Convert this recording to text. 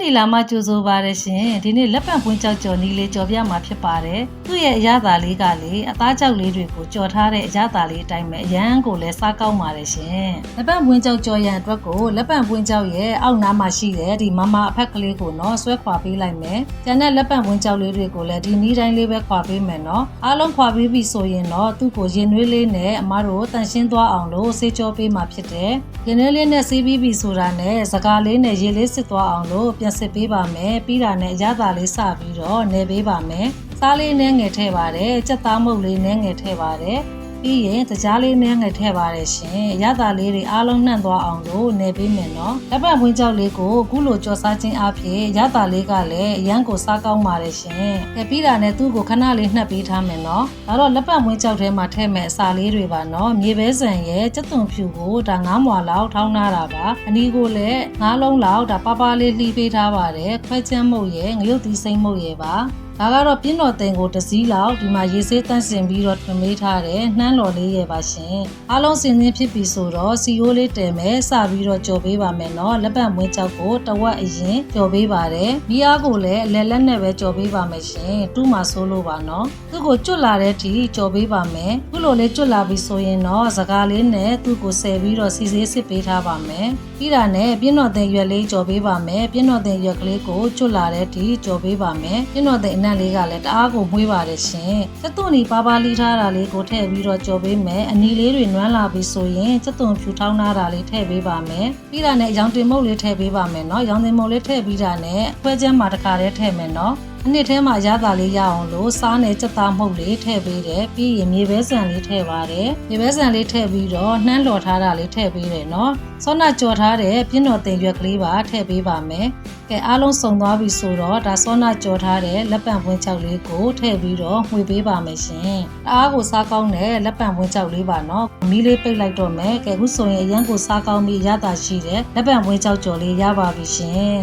နေလာမှကြိုဆိုပါရရှင်ဒီနေ့လက်ပံပွင့်ကြောက်ကြော်နီးလေးကြော်ပြမှာဖြစ်ပါတယ်သူ့ရဲ့အရသာလေးကလေအသားကြောက်လေးတွေကိုကြော်ထားတဲ့အရသာလေးအတိုင်းပဲအရန်ကိုလည်းစားကောင်းပါတယ်ရှင်လက်ပံပွင့်ကြောက်ကြော်ရန်အတွက်ကိုလက်ပံပွင့်ကြောက်ရဲ့အောက်နားမှာရှိတဲ့ဒီမမအဖက်ကလေးကိုနော်ဆွဲခွာပေးလိုက်မယ်ကျန်တဲ့လက်ပံပွင့်ကြောက်လေးတွေကိုလည်းဒီနီးတိုင်းလေးပဲခွာပေးမယ်နော်အားလုံးခွာပေးပြီဆိုရင်တော့သူ့ကိုရင်နွေးလေးနဲ့အမတို့တန်ရှင်းသွားအောင်လို့ဆေးကြောပေးမှာဖြစ်တယ်ရင်နွေးလေးနဲ့ဆေးပြီးပြီဆိုတာနဲ့စကားလေးနဲ့ရေလေးစစ်သွားအောင်လို့ပြန်စစ်ပေးပါမယ်ပြီးတာနဲ့ရတာလေးစပြီးတော့နေပေးပါမယ်စားလေးနဲ့ငယ်ထည့်ပါတယ်ကြက်သားမုတ်လေးနဲ့ငယ်ထည့်ပါတယ် ပြီးရင်တကြားလေးနဲ့ငယ်ထည့်ပါတယ်ရှင်ရတာလေးတွေအားလုံးနှံ့သွားအောင်လို့နေပေးမယ်နော်လက်ပတ်ဝင်းကြောက်လေးကိုခုလိုကြော်စားခြင်းအပြင်ရတာလေးကလည်းအရန်ကိုစားကောင်းပါတယ်ရှင်ကဲပြီးတာနဲ့သူ့ကိုခဏလေးနှက်ပေးထားမယ်နော်ဒါတော့လက်ပတ်ဝင်းကြောက်ထဲမှာထည့်မဲ့အစာလေးတွေပါနော်မြေပဲဆန်ရဲ့ကြက်သွန်ဖြူကိုဒါ9မွာလောက်ထောင်းထားတာပါအနီးကိုလည်း9လုံးလောက်ဒါပါပါလေးလှီးပေးထားပါတယ်ခွဲချမ်းမုတ်ရဲ့ငရုတ်သီးစိမ့်မုတ်ရဲ့ပါ ဒါကတော့ပြင်းတော်တင်ကိုတစ်စည်းလောက်ဒီမှာရေဆေးတန့်စင်ပြီးတော့ထွင်မေးထားတယ်နှမ်းတော်လေးရဲ့ပါရှင်အားလုံးစင်စင်းဖြစ်ပြီဆိုတော့စီယိုးလေးတယ်မယ်စပြီးတော့ကြော်ပေးပါမယ်နော်လက်ပတ်မွေးကြောက်ကိုတဝက်အရင်ကြော်ပေးပါတယ်မိအားကိုလည်းအလဲလက်နဲ့ပဲကြော်ပေးပါမယ်ရှင်တူးမှာဆိုးလို့ပါနော်သူ့ကိုကျွတ်လာတဲ့အထိကြော်ပေးပါမယ်ခုလိုလေးကျွတ်လာပြီဆိုရင်တော့စကားလေးနဲ့သူ့ကိုဆယ်ပြီးတော့စီစေးစစ်ပေးထားပါမယ်ပြီးတာနဲ့ပြင်းတော်တင်ရွက်လေးကြော်ပေးပါမယ်ပြင်းတော်တင်ရွက်ကလေးကိုကျွတ်လာတဲ့အထိကြော်ပေးပါမယ်ပြင်းတော်တင်အနန်းလေးကလည်းတအားကိုမွေးပါတယ်ရှင်။စက်သွန်နီပါပါလေးထားတာလေးကိုထည့်ပြီးတော့ကြော်ပေးမယ်။အနီလေးတွေနွမ်းလာပြီဆိုရင်စက်သွန်ဖြူထောင်းထားတာလေးထည့်ပေးပါမယ်။ပြီးတာနဲ့ရောင်တင်မုတ်လေးထည့်ပေးပါမယ်နော်။ရောင်တင်မုတ်လေးထည့်ပြီးတာနဲ့ခွဲချမ်းမှာတစ်ခါတည်းထည့်မယ်နော်။ အနှစ်ထဲမှာရတာလေးရအောင်လို့စားနယ်စက်သားမှုတ်လေးထည့်ပေးတယ်ပြီးရင်မြေပဲဆန်လေးထည့်ပါတယ်မြေပဲဆန်လေးထည့်ပြီးတော့နှမ်းလော်ထားတာလေးထည့်ပေးတယ်နော်ဆောနာကြော်ထားတဲ့ပြင်းတော်တင်ရွက်ကလေးပါထည့်ပေးပါမယ်ကဲအားလုံးစုံသွားပြီဆိုတော့ဒါဆောနာကြော်ထားတဲ့လက်ပံပွင့်ချောက်လေးကိုထည့်ပြီးတော့မှွေပေးပါမယ်ရှင်တအားကိုစားကောင်းတဲ့လက်ပံပွင့်ချောက်လေးပါနော်မီးလေးပိတ်လိုက်တော့မယ်ကဲခုဆိုရင်အရန်ကိုစားကောင်းပြီးရတာရှိတယ်လက်ပံပွင့်ချောက်ကြော်လေးရပါပြီရှင်